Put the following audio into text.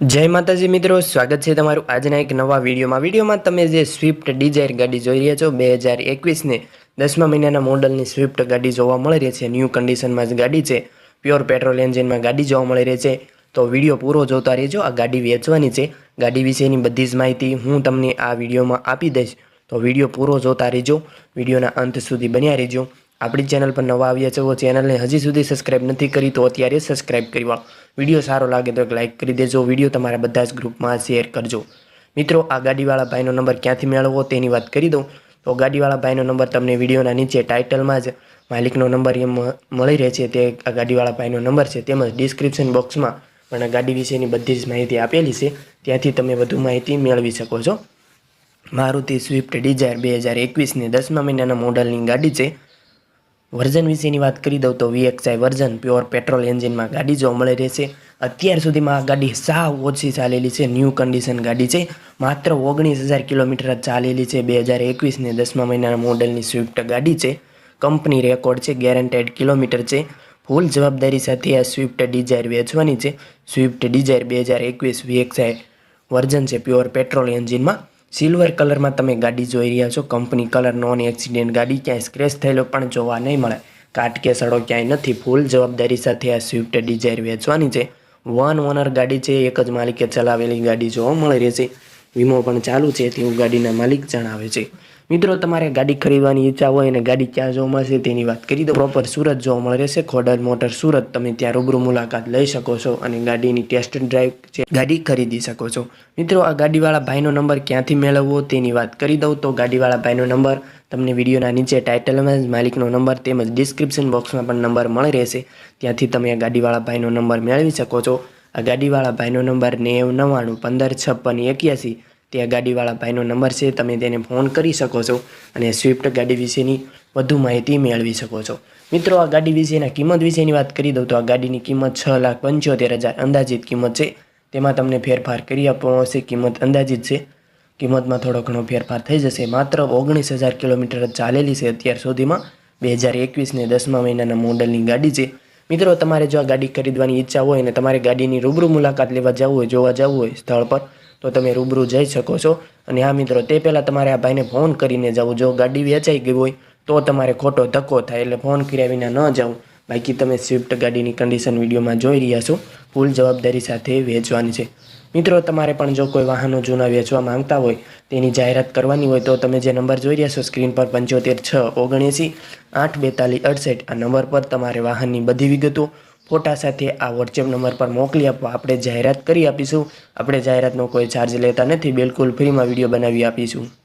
જય માતાજી મિત્રો, સ્વાગત છે તમારું આજના એક નવા વિડીયોમાં. વિડીયોમાં તમે જે સ્વિફ્ટ ડિઝાયર ગાડી જોઈ રહ્યા છો, બે હજાર એકવીસને દસમા મહિનાના મોડલની સ્વિફ્ટ ગાડી જોવા મળી રહી છે. ન્યૂ કન્ડિશનમાં જ ગાડી છે. પ્યોર પેટ્રોલ એન્જિનમાં ગાડી જોવા મળી રહી છે. તો વીડિયો પૂરો જોતા રહેજો. આ ગાડી વેચવાની છે. ગાડી વિશેની બધી જ માહિતી હું તમને આ વિડીયોમાં આપી દઈશ. તો વીડિયો પૂરો જોતા રહેજો. વિડીયોના અંત સુધી બન્યા રહેજો. આપણી ચેનલ પર નવા આવ્યા છો ચેનલને હજી સુધી સબસ્ક્રાઇબ નથી કરી, તો અત્યારે સબસ્ક્રાઇબ કરી વીડિયો સારો લાગે તો એક લાઇક કરી દેજો. વીડિયો તમારા બધા જ ગ્રુપમાં શેર કરજો. મિત્રો, આ ગાડીવાળા ભાઈનો નંબર ક્યાંથી મેળવવો તેની વાત કરી દઉં. તો ગાડીવાળા ભાઈનો નંબર તમને વિડીયોના નીચે ટાઇટલમાં જ માલિકનો નંબર એમ મળી રહે છે. તે આ ગાડીવાળા ભાઈનો નંબર છે. તેમજ ડિસ્ક્રિપ્શન બોક્સમાં પણ ગાડી વિશેની બધી જ માહિતી આપેલી છે. ત્યાંથી તમે વધુ માહિતી મેળવી શકો છો. મારુતિ સ્વિફ્ટ ડિઝાયર બે હજાર એકવીસની દસમા મહિનાના મોડલની ગાડી છે. વર્ઝન વિશેની વાત કરી દઉં તો વીએક્સઆઈ વર્ઝન પ્યોર પેટ્રોલ એન્જિનમાં ગાડી જોવા મળી રહેશે. અત્યાર સુધીમાં આ ગાડી સાવ ઓછી ચાલેલી છે. ન્યૂ કન્ડિશન ગાડી છે. માત્ર ઓગણીસ હજાર કિલોમીટર ચાલેલી છે. બે હજાર એકવીસને દસમા મહિનાના મોડલની સ્વિફ્ટ ગાડી છે. કંપની રેકોર્ડ છે. ગેરંટેડ કિલોમીટર છે. ફૂલ જવાબદારી સાથે આ સ્વિફ્ટ ડિઝાયર વેચવાની છે. સ્વિફ્ટ ડિઝાયર બે હજાર એકવીસ વીએક્સઆઈ વર્ઝન છે. પ્યોર પેટ્રોલ એન્જિનમાં સિલ્વર કલરમાં તમે ગાડી જોઈ રહ્યા છો. કંપની કલર નોન એક્સિડેન્ટ ગાડી ક્યાંય સ્ક્રેચ થયેલો પણ જોવા નહીં મળે. કાટ કે સડો ક્યાંય નથી. ફૂલ જવાબદારી સાથે આ સ્વિફ્ટ ડિઝાયર વેચવાની છે. વન ઓનર ગાડી છે. એક જ માલિકે ચલાવેલી ગાડી જોવા મળી રહેશે. વીમો પણ ચાલુ છે તેવું ગાડીના માલિક જણાવે છે. મિત્રો, તમારે ગાડી ખરીદવાની ઈચ્છા હોય અને ગાડી ક્યાં જોવા મળશે તેની વાત કરી દો. પ્રોપર સુરત જોવા મળે રહેશે ખોડલ મોટર સુરત. તમે ત્યાં રૂબરૂ મુલાકાત લઈ શકો છો અને ગાડીની ટેસ્ટ ડ્રાઈવ છે, ગાડી ખરીદી શકો છો. મિત્રો, આ ગાડીવાળા ભાઈનો નંબર ક્યાંથી મેળવવો તેની વાત કરી દઉં તો ગાડીવાળા ભાઈનો નંબર તમને વિડીયોના નીચે ટાઇટલમાં માલિકનો નંબર તેમજ ડિસ્ક્રિપ્શન બોક્સમાં પણ નંબર મળી રહેશે. ત્યાંથી તમે આ ગાડીવાળા ભાઈનો નંબર મેળવી શકો છો. આ ગાડીવાળા ભાઈનો નંબર નેવ નવ્વાણું, પંદર, છપ્પન, એક્યાસી, તે આ ગાડીવાળા ભાઈનો નંબર છે, તમે તેને ફોન કરી શકો છો અને સ્વિફ્ટ ગાડી વિશેની વધુ માહિતી મેળવી શકો છો. મિત્રો, આ ગાડી વિશેના કિંમત વિશેની વાત કરી દઉં તો આ ગાડીની કિંમત છ લાખ પંચોતેર હજાર અંદાજિત કિંમત છે. તેમાં તમને ફેરફાર કરી આપવામાં આવશે. કિંમત અંદાજિત છે. કિંમતમાં થોડો ઘણો ફેરફાર થઈ જશે. માત્ર ઓગણીસ હજાર કિલોમીટર ચાલેલી છે અત્યાર સુધીમાં. બે હજાર એકવીસને દસમા મહિનાના મોડલની ગાડી છે. મિત્રો, તમારે જો આ ગાડી ખરીદવાની ઈચ્છા હોય અને તમારે ગાડીની રૂબરૂ મુલાકાત લેવા જવું હોય, જોવા જવું હોય સ્થળ પર, તો તમે રૂબરૂ જઈ શકો છો. અને હા મિત્રો, તે પહેલાં તમારે આ ભાઈને ફોન કરીને જવું. જો ગાડી વેચાઈ ગઈ હોય, તો તમારે ખોટો ધક્કો થાય, એટલે ફોન કર્યા વિના ન જવું. બાકી તમે સ્વિફ્ટ ગાડીની કન્ડિશન વિડીયોમાં જોઈ રહ્યા છો. ફૂલ જવાબદારી સાથે વેચવાની છે. મિત્રો, તમારે પણ જો કોઈ વાહનો જૂના વેચવા માંગતા હોય, તેની જાહેરાત કરવાની હોય તો તમે જે નંબર જોઈ રહ્યા છો, સ્ક્રીન પર પંચોતેર છ ઓગણએંસી, આઠ બેતાલીસ અડસઠ, આ નંબર પર તમારે વાહનની બધી વિગતો, ફોટા સાથે આ વોટ્સએપ નંબર પર મોકલી આપવા આપણે જાહેરાત કરી આપીશું. આપણે જાહેરાતનો કોઈ ચાર્જ લેતા નથી. બિલકુલ ફ્રીમાં વીડિયો બનાવી આપીશું.